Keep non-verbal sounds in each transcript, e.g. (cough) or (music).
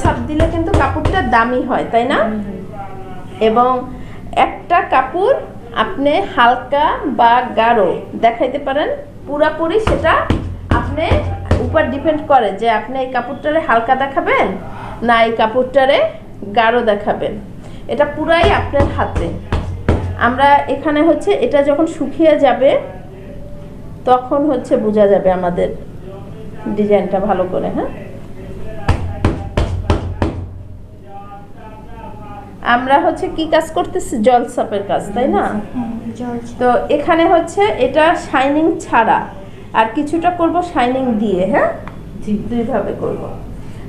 ছাপ দিলে কিন্তু কাপড়টা দামি হয়, তাই না? এবং একটা কাপড় আপনি হালকা বা গাঢ় দেখাইতে পারেন, পুরাপুরি সেটা আপনি উপর ডিপেন্ড করে যে আপনি এই কাপড়টারে হালকা দেখাবেন না এই কাপড়টারে গাঢ় দেখাবেন। এটা পুরাই আপনার হাতে। আমরা এখানে হচ্ছে এটা যখন শুকিয়ে যাবে, তখন হচ্ছে বোঝা যাবে আমাদের ডিজাইনটা ভালো করে হ্যাঁ? আমরা হচ্ছে কি কাজ করতেছি? জল সাপের কাজ তাই না? তো এখানে হচ্ছে এটা শাইনিং ছাড়া আর কিছুটা করব শাইনিং দিয়ে হ্যাঁ? দুইভাবে করব।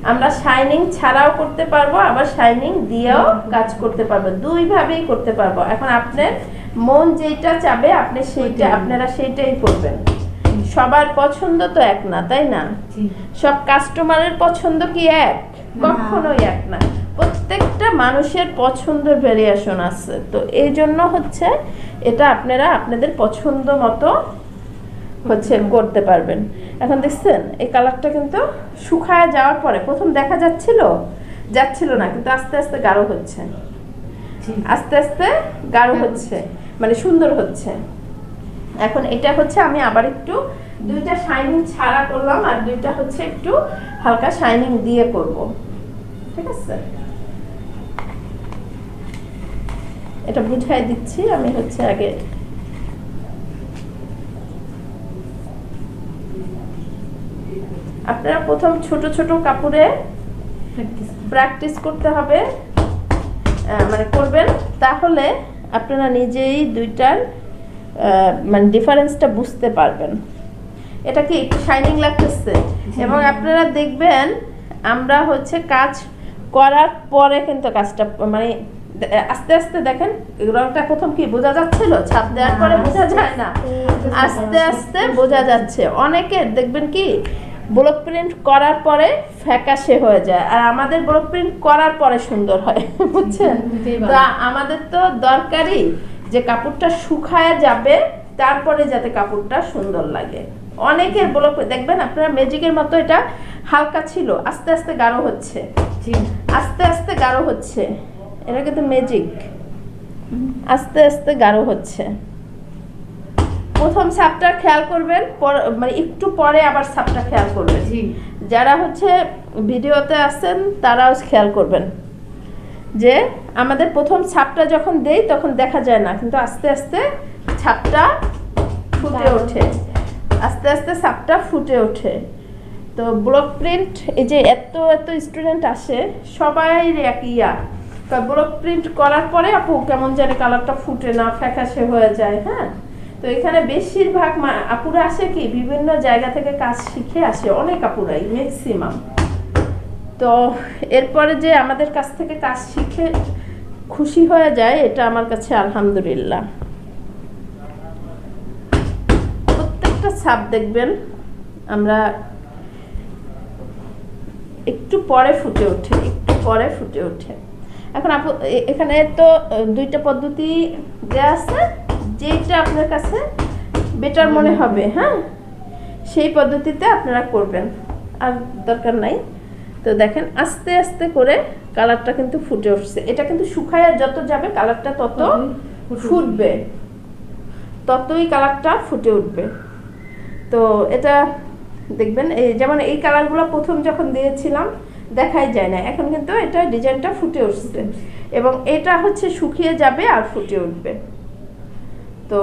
আমরা শাইনিং ছাড়াও করতে পারব আবার শাইনিং দিয়েও কাজ করতে পারব। দুইভাবেই করতে পারব। এখন আপনার মন যেটা চাবে আপনি সেইটা আপনারা সেইটাই করবেন। সবার পছন্দ তো এক না তাই না? সব কাস্টমারের পছন্দ কি এক? কখনোই এক না। প্রত্যেকটা মানুষের পছন্দের ভেরিয়েশন আছে। তো এই জন্য হচ্ছে এটা আপনারা আপনাদের পছন্দ মতো হচ্ছে করতে পারবেন। এখন দেখছেন, এই কালারটা কিন্তু শুকায় যাওয়ার পরে প্রথম দেখা যাচ্ছিল? যাচ্ছিল না, কিন্তু আস্তে আস্তে গাঢ় হচ্ছে। আস্তে আস্তে গাঢ় হচ্ছে মানে সুন্দর হচ্ছে। এখন এটা হচ্ছে আমি আবার একটু দুইটা শাইনিং ছাড়া করলাম আর দুইটা হচ্ছে একটু হালকা শাইনিং দিয়ে করব। ঠিক আছে? এটা বুঝাই দিচ্ছি আমি হচ্ছে আগে আপনারা প্রথম ছোট ছোট কাপড়ে প্র্যাকটিস করতে হবে মানে করবেন। তাহলে আপনারা নিজেই দুইটার মানে ডিফারেন্সটা বুঝতে পারবেন। এটা কি একটু শাইনিং লাগতেছে? এবং আপনারা দেখবেন আমরা হচ্ছে কাজ করার পরে কিন্তু কাজটা মানে আস্তে আস্তে দেখেন রংটা প্রথম কি বোঝা যাচ্ছিল? ছাপ দেওয়ার পরে বোঝা যায় না। আস্তে আস্তে বোঝা যাচ্ছে। অনেকের দেখবেন কি ব্লক প্রিন্ট করার পরে ফ্যাকাশে হয়ে যায়। আর আমাদের ব্লক প্রিন্ট করার পরে সুন্দর হয় (laughs) বুঝছেন? তো আমাদের তো দরকারই যে কাপড়টা শুকায় যাবে তারপরে যাতে কাপড়টা সুন্দর লাগে। অনেকের ব্লক দেখবেন আপনারা ম্যাজিকের মতো এটা হালকা ছিল আস্তে আস্তে গাঢ় হচ্ছে। জি। আস্তে আস্তে গাঢ় হচ্ছে। এটা কিন্তু ম্যাজিক আস্তে আস্তে গাঢ় হচ্ছে। প্রথম সাপটা খেয়াল করবেন মানে একটু পরে আবার সাপটা খেয়াল করবেন। যারা হচ্ছে ভিডিওতে আছেন তারাও খেয়াল করবেন। যে আমাদের প্রথম ছাপটা যখন দেই তখন দেখা যায় না কিন্তু আস্তে আস্তে ছাপটা ফুটে ওঠে। আস্তে আস্তে ছাপটা ফুটে ওঠে। তো ব্লক প্রিন্ট এই যে এত এত স্টুডেন্ট আসে সবাই এক ইয়া ব্লক প্রিন্ট করার পরে আপু কেমন জানি কালারটা ফুটে না, ফ্যাকাশে হয়ে যায় হ্যাঁ? তো এখানে বেশিরভাগ আপুরা আসে কি, বিভিন্ন জায়গা থেকে কাজ শিখে আসে, অনেক আপুরাই ম্যাক্সিমাম তো এরপরে যে আমাদের কাছ থেকে কাজ শিখে খুশি হয়ে যায়, এটা আমার কাছে আলহামদুলিল্লাহ। প্রত্যেকটা ছাপ দেখবেন, আমরা একটু পরে ফুটে ওঠে, একটু পরে ফুটে ওঠে। এখন আপু এখানে তো দুইটা পদ্ধতি দেওয়া আছে যেটা আপনার কাছে বেটার মনে হবে হ্যাঁ? সেই পদ্ধতিতে আপনারা করবেন আর দরকার নাই। তো দেখেন আস্তে আস্তে করে কালারটা কিন্তু ফুটে উঠছে। এটা কিন্তু শুকায় যত যাবে কালারটা তত ফুটবে। ততই কালারটা ফুটে উঠবে। তো এটা দেখবেন এই যেমন এই কালারগুলো প্রথম যখন দিয়েছিলাম দেখাই যায় না। এখন কিন্তু এটা ডিজাইনটা ফুটে উঠছে। এবং এটা হচ্ছে শুকিয়ে যাবে আর ফুটে উঠবে। তো